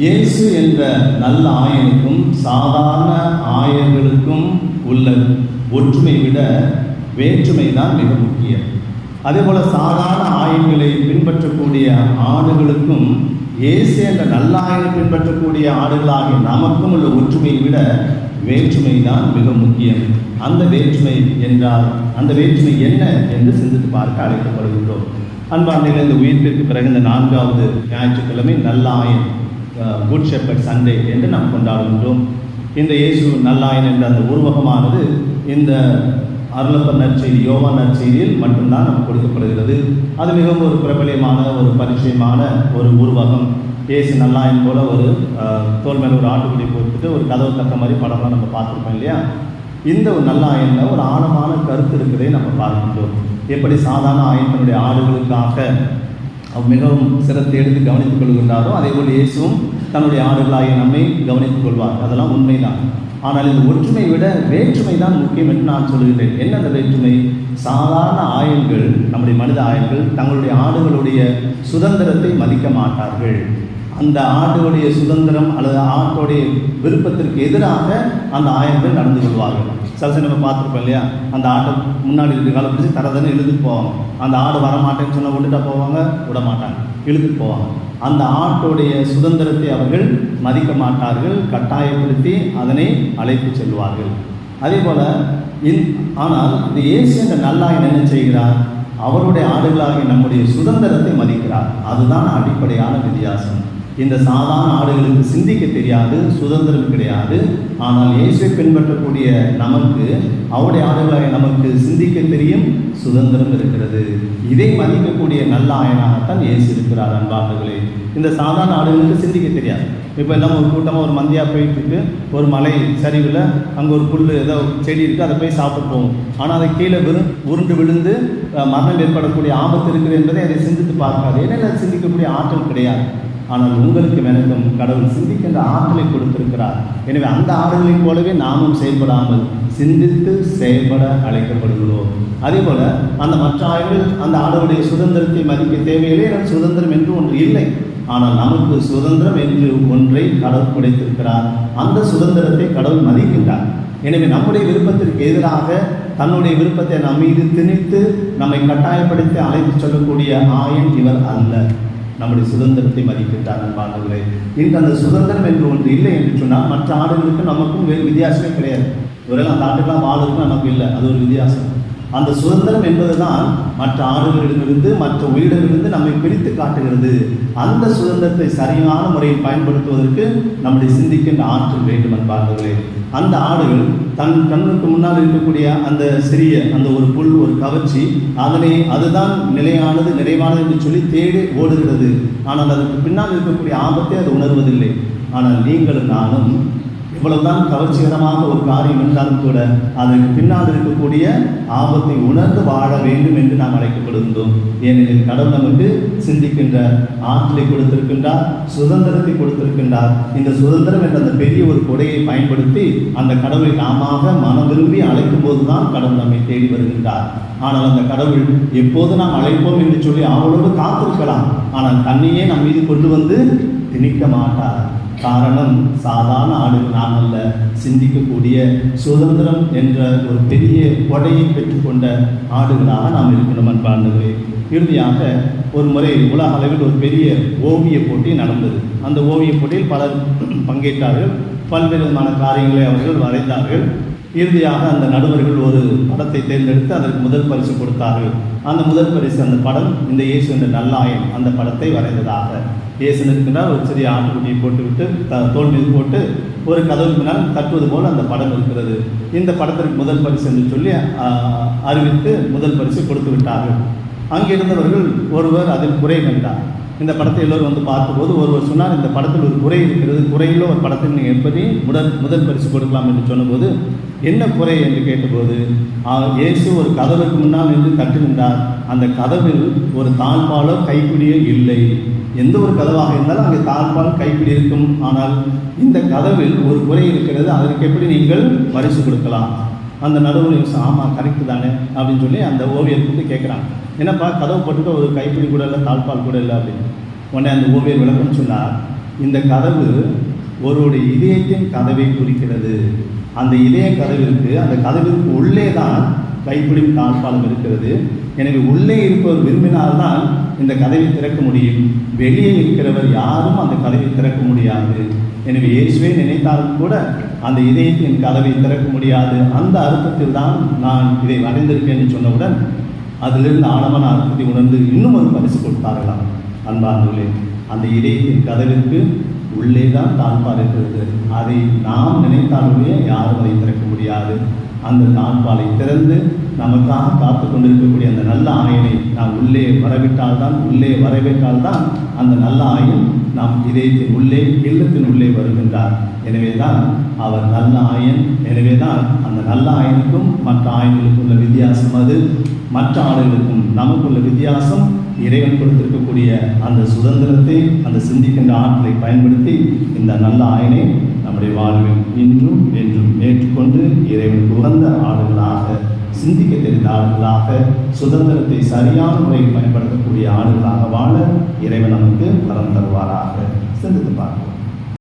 இயேசு என்ற நல்ல ஆயனுக்கும் சாதாரண ஆயர்களுக்கும் உள்ள ஒற்றுமை விட வேற்றுமை தான் மிக முக்கியம். அதே போல் சாதாரண ஆயங்களை பின்பற்றக்கூடிய ஆடுகளுக்கும் இயேசு என்ற நல்ல ஆயனை பின்பற்றக்கூடிய ஆடுகளாகிய நமக்கும் உள்ள ஒற்றுமையை விட வேற்றுமை தான் மிக முக்கியம். அந்த வேற்றுமை என்றால் அந்த வேற்றுமை என்ன என்று சிந்தித்து பார்க்க அழைக்கப்படுகின்றோம். அன்பாண்டில் இந்த உயிர்ப்பிற்கு பிறகு இந்த நான்காவது ஞாயிற்றுக்கிழமை நல்ல ஆயன் குட் ஷெப்பர்ட் சண்டே என்று நாம் கொண்டாடுகின்றோம். இந்த இயேசு நல்லாயன் என்ற அந்த உருவகமானது இந்த அருளப்ப நற்செய்தி யோவா நற்செய்தியில் மட்டும்தான் நமக்கு கொடுக்கப்படுகிறது. அது மிகவும் ஒரு பிரபலியமான ஒரு பரிச்சயமான ஒரு உருவகம். இயேசு நல்லாயன் போல ஒரு தோல் மேலே ஒரு ஆட்டுக்குடி போட்டுட்டு ஒரு கதவு தக்க மாதிரி படம்லாம் நம்ம பார்த்துருப்போம் இல்லையா? இந்த ஒரு நல்ல ஆயனில் ஒரு ஆழமான கருத்து இருக்கிறதே நம்ம பார்க்கின்றோம். எப்படி சாதாரண ஆயன் தன்னுடைய ஆடுகளுக்காக மிகவும் சிரத்தை எடுத்து கவனித்துக் கொள்கின்றாரோ அதே போல் இயேசுவும் தன்னுடைய ஆறுகளாகிய நம்மை கவனித்துக் கொள்வார். அதெல்லாம் உண்மைதான். ஆனால் இந்த ஒற்றுமை விட வேற்றுமை தான் முக்கியம் என்று நான் சொல்கிறேன் என்ன அந்த வேற்றுமை? சாதாரண ஆயன்கள் நம்முடைய மனித ஆயன்கள் தங்களுடைய ஆடுகளுடைய சுதந்திரத்தை மதிக்க மாட்டார்கள். அந்த ஆட்டுடைய சுதந்திரம் அல்லது ஆட்டோடைய விருப்பத்திற்கு எதிராக அந்த ஆயன்கள் நடந்து கொள்வார்கள். சில சமயம் நம்ம பார்த்துருப்போம் இல்லையா? அந்த ஆட்டை முன்னாடி இருக்கிற காலம் பிடிச்சி தரதன்னு இழுத்துட்டு போவாங்க. அந்த ஆடு வரமாட்டேன்னு சொன்னால் விட்டுட்டா போவாங்க விட மாட்டாங்க இழுத்துட்டு போவாங்க. அந்த ஆட்டோடைய சுதந்திரத்தை அவர்கள் மதிக்க மாட்டார்கள் கட்டாயப்படுத்தி அதனை அழைத்து செல்வார்கள். அதே போல் இந் ஆனால் இந்த இயேசு என்ற நல்லாயன் என்ன செய்கிறார்? அவருடைய ஆடுகளாகிய நம்முடைய சுதந்திரத்தை மதிக்கிறார். அதுதான் அடிப்படையான வித்தியாசம். இந்த சாதாரண ஆடுகளுக்கு சிந்திக்க தெரியாது சுதந்திரம் கிடையாது. ஆனால் இயேசுவை பின்பற்றக்கூடிய நமக்கு அவருடைய ஆடுகளாக நமக்கு சிந்திக்க தெரியும் சுதந்திரம் இருக்கிறது. இதை மதிக்கக்கூடிய நல்ல ஆயனாகத்தான் இயேசு இருக்கிறார் அன்பார்களே இந்த சாதாரண ஆடுகளுக்கு சிந்திக்க தெரியாது. இப்போ எல்லாம் ஒரு கூட்டமாக ஒரு மந்தியாக போயிட்டு இருக்கு ஒரு மலை சரிவில் அங்கே ஒரு புல் ஏதோ செடி இருக்குது அதை போய் சாப்பிட்டு போவோம். ஆனால் அதை கீழே விரு உருண்டு விழுந்து மரணம் ஏற்படக்கூடிய ஆபத்து இருக்குது என்பதை அதை சிந்தித்து பார்க்காது. ஏன்னா சிந்திக்கக்கூடிய ஆற்றல் கிடையாது. ஆனால் உங்களுக்கு எனக்கும் கடவுள் சிந்திக்கின்ற ஆற்றலை கொடுத்திருக்கிறார். எனவே அந்த ஆற்றலைப் போலவே நாமும் செயல்படாமல் சிந்தித்து செயல்பட அழைக்கப்படுகிறோம். அதே போல அந்த மற்ற ஆய்வுகள் அந்த ஆடவுடைய சுதந்திரத்தை மதிக்க தேவையில்லை நான் சுதந்திரம் என்று ஒன்று இல்லை. ஆனால் நமக்கு சுதந்திரம் என்று ஒன்றை கடவுள் படைத்திருக்கிறார். அந்த சுதந்திரத்தை கடவுள் மதிக்கின்றார். எனவே நம்முடைய விருப்பத்திற்கு எதிராக தன்னுடைய விருப்பத்தை நம் மீது திணித்து நம்மை கட்டாயப்படுத்தி அழைத்து சொல்லக்கூடிய ஆயன் இவர் அல்ல. நம்முடைய சுதந்திரத்தை மதிக்கின்றார் அன்பாளர்களே இன்று அந்த சுதந்திரம் என்று ஒன்று இல்லை என்று சொன்னால் மற்ற ஆடுகளுக்கும் நமக்கும் வேறு வித்தியாசமே கிடையாது. இவரெல்லாம் அந்த ஆட்டுக்கெல்லாம் ஆளுக்கும் நமக்கு இல்லை. அது ஒரு வித்தியாசம். அந்த சுதந்திரம் என்பதுதான் மற்ற ஆடுகளிடமிருந்து மற்ற உயிரிடமிருந்து நம்மை பிரித்து காட்டுகிறது. அந்த சுதந்திரத்தை சரியான முறையில் பயன்படுத்துவதற்கு நம்முடைய சிந்திக்கின்ற ஆற்றல் வேண்டும் என்பார்களே அந்த ஆடுகள் தன் கண்ணுக்கு முன்னால் இருக்கக்கூடிய அந்த சிறிய அந்த ஒரு புல் ஒரு கவர்ச்சி அதனை அதுதான் நிலையானது நிறைவானது என்று சொல்லி தேடி ஓடுகிறது. ஆனால் அதற்கு பின்னால் இருக்கக்கூடிய ஆபத்தை அது உணர்வதில்லை. ஆனால் நீங்களும் நானும் இவ்வளவுதான் கவர்ச்சிகரமாக ஒரு காரியம் என்றாலும் கூட அதற்கு பின்னால் இருக்கக்கூடிய ஆபத்தை உணர்ந்து வாழ வேண்டும் என்று நாம் அழைக்கப்படுகின்றோம். ஏனெனில் கடவுள் நமக்கு சிந்திக்கின்ற ஆற்றலை கொடுத்திருக்கின்றார் சுதந்திரத்தை கொடுத்திருக்கின்றார். இந்த சுதந்திரம் என்ற அந்த பெரிய ஒரு கொடையை பயன்படுத்தி அந்த கடவுளை நாமாக மனம் விரும்பி அழைக்கும் போதுதான் கடவுள் நம்மை தேடி வருகின்றார். ஆனால் அந்த கடவுள் எப்போது நாம் அழைப்போம் என்று சொல்லி அவளோடு காத்திருக்கலாம். ஆனால் தன்னையே நம் மீது கொண்டு வந்து திணிக்க மாட்டார். காரணம் சாதாரண ஆடுகள் நாம் அல்ல. சிந்திக்கக்கூடிய சுதந்திரம் என்ற ஒரு பெரிய கொடையை பெற்றுக்கொண்ட ஆடுகளாக நாம் இருக்கணும் அன்பாண்டவரே இறுதியாக ஒரு முறை உலக அளவில் ஒரு பெரிய ஓவிய போட்டி நடந்தது. அந்த ஓவிய போட்டியில் பலர் பங்கேற்றார்கள். பல்வேறு விதமான காரியங்களை அவர்கள் வரைந்தார்கள். இறுதியாக அந்த நடுவர்கள் ஒரு படத்தை தேர்ந்தெடுத்து அதற்கு முதல் பரிசு கொடுத்தார்கள். அந்த முதல் பரிசு அந்த படம் இந்த இயேசு என்ற நல்லாயன் அந்த படத்தை வரைந்ததாக. இயேசு இருக்கின்றார் ஒரு சிறிய ஆட்டுக்குட்டியை போட்டுவிட்டு த தோல் மீது போட்டு ஒரு கதவுக்கு பின்னால் தட்டுவது போல் அந்த படம் இருக்கிறது. இந்த படத்திற்கு முதல் பரிசு என்று சொல்லி அறிவித்து முதல் பரிசு கொடுத்து விட்டார்கள். அங்கிருந்தவர்கள் ஒருவர் அதில் குறை கண்டார் இந்த படத்தை எல்லோரும் வந்து பார்த்தபோது ஒருவர் சொன்னார் இந்த படத்தில் ஒரு குறை இருக்கிறது குறையில் ஒரு படத்தில் நீங்கள் எப்படி முதல் முதல் பரிசு கொடுக்கலாம் என்று சொன்னபோது என்ன குறை? என்று கேட்டபோது இயேசு ஒரு கதவுக்கு முன்னால் நின்று தட்டுகின்றார் அந்த கதவில் ஒரு தாழ்பாலோ கைப்பிடியோ இல்லை. எந்த ஒரு கதவாக இருந்தாலும் அங்கே தாழ்பால் கைப்பிடி இருக்கும். ஆனால் இந்த கதவில் ஒரு குறை இருக்கிறது அதற்கு எப்படி நீங்கள் பரிசு கொடுக்கலாம்? அந்த நடுவர் ஆமாம் கரெக்டு தானே? அப்படின்னு சொல்லி அந்த ஓவியத்துக்கு கேட்குறாங்க. என்னப்பா கதவு போட்டுட்டு ஒரு கைப்பிடி கூட இல்லை தாழ்பால் கூட இல்லை அப்படின்னு. உடனே அந்த ஓவியர் விளக்கம் சொன்னார் இந்த கதவு ஒருவருடைய இதயத்தின் கதவை குறிக்கிறது. அந்த இதய கதவிற்கு அந்த கதவிற்கு உள்ளே தான் கைப்பிடி தாழ்பாலம் இருக்கிறது. எனவே உள்ளே இருப்பவர் விரும்பினால்தான் இந்த கதவை திறக்க முடியும். வெளியே இருக்கிறவர் யாரும் அந்த கதவை திறக்க முடியாது. எனவே இயேசுவே நினைத்தாலும் கூட அந்த இதயத்தின் கதவை திறக்க முடியாது. அந்த அர்த்தத்தில் தான் நான் இதை வரைந்திருக்கேன் சொன்னவுடன் அதிலிருந்து ஆழமான அர்த்தத்தை உணர்ந்து இன்னும் ஒரு பரிசு கொடுத்தார்களாம். அன்பார்ந்தவர்களே அந்த இதயத்தின் கதவிற்கு உள்ளே தான் தாழ்பால் இருக்கிறது. அதை நாம் நினைத்தாலுமே யாரும் அதை திறக்க முடியாது. அந்த தாழ்பாலை திறந்து நமக்காக காத்து கொண்டிருக்கக்கூடிய அந்த நல்ல ஆணை நாம் உள்ளே வரவிட்டால்தான் உள்ளே வரவேற்றால்தான் அந்த நல்ல ஆயன் நாம் இதயத்தின் உள்ளே இல்லத்தின் உள்ளே வருகின்றார். எனவேதான் அவர் நல்ல ஆயன் எனவேதான் அந்த நல்ல ஆயனுக்கும் மற்ற ஆயன்களுக்கும் உள்ள வித்தியாசம் அது. மற்ற ஆளுகளுக்கும் நமக்குள்ள வித்தியாசம் இறைவன் கொடுத்திருக்கக்கூடிய அந்த சுதந்திரத்தை அந்த சிந்திக்கின்ற ஆற்றலை பயன்படுத்தி இந்த நல்ல ஆயனை நம்முடைய வாழ்வில் இன்றும் என்றும் ஏற்றுக்கொண்டு இறைவன் உகந்த ஆளுகளாக சிந்திக்க தெரிந்த ஆளுகளாக சுதந்திரத்தை சரியான முறையில் பயன்படுத்தக்கூடிய ஆளுகளாக வாழ இறைவன் நமக்கு வரம் தருவாராக. சிந்தித்து பார்ப்போம்.